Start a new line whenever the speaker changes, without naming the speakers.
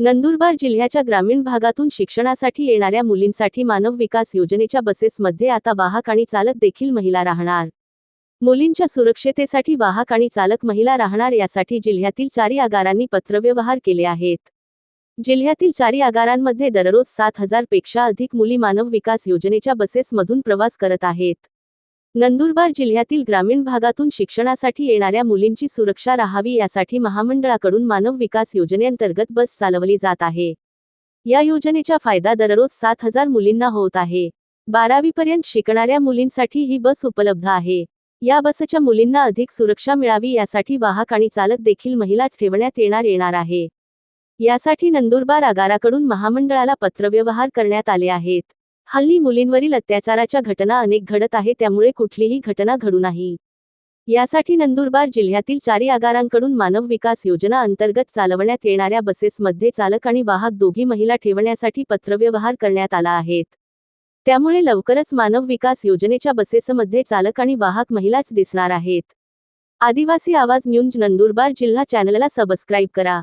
नंदुरबार जिल्ह्याच्या ग्रामीण भागातून शिक्षणासाठी येणाऱ्या मुलींसाठी मानव विकास योजनेच्या बसेसमध्ये आता वाहक आणि चालक देखील महिला राहणार. मुलींच्या सुरक्षतेसाठी वाहक आणि चालक महिला राहणार यासाठी जिल्ह्यातील चारी आगारांनी पत्रव्यवहार केले आहेत. जिल्ह्यातील चारी आगारांमध्ये दररोज सात हजारपेक्षा अधिक मुली मानव विकास योजनेच्या बसेसमधून प्रवास करत आहेत. नंदुरबार जिल्ह्यातील ग्रामीण भागातून शिक्षणासाठी येणाऱ्या मुलींची सुरक्षा राहावी यासाठी महामंडळाकडून मानव विकास योजनेअंतर्गत बस चालवली जात आहे. या योजनेचा फायदा दररोज सात हजार मुलींना होत आहे. बारावीपर्यंत शिकणाऱ्या मुलींसाठी ही बस उपलब्ध आहे. या बसच्या मुलींना अधिक सुरक्षा मिळावी यासाठी वाहक आणि चालक देखील महिलाच ठेवण्यात येणार येणार आहे. यासाठी नंदुरबार आगाराकडून महामंडळाला पत्रव्यवहार करण्यात आले आहेत. हल्ली मुलींवरील अत्याचाराच्या घटना अनेक घडत आहे त्यामुळे कुठलीही घटना घडू नाही. यासाठी नंदुरबार जिल्ह्यातील चारी आगारांकडून मानव विकास योजना अंतर्गत चालवण्यात येणाऱ्या बसेसमध्ये चालक आणि वाहक दोघी महिला ठेवण्यासाठी पत्रव्यवहार करण्यात आला आहेत त्यामुळे लवकरच मानव विकास योजनेच्या बसेसमध्ये चालक आणि वाहक महिलाच दिसणार आहेत. आदिवासी आवाज न्यूज नंदुरबार जिल्हा चॅनलला सबस्क्राईब करा.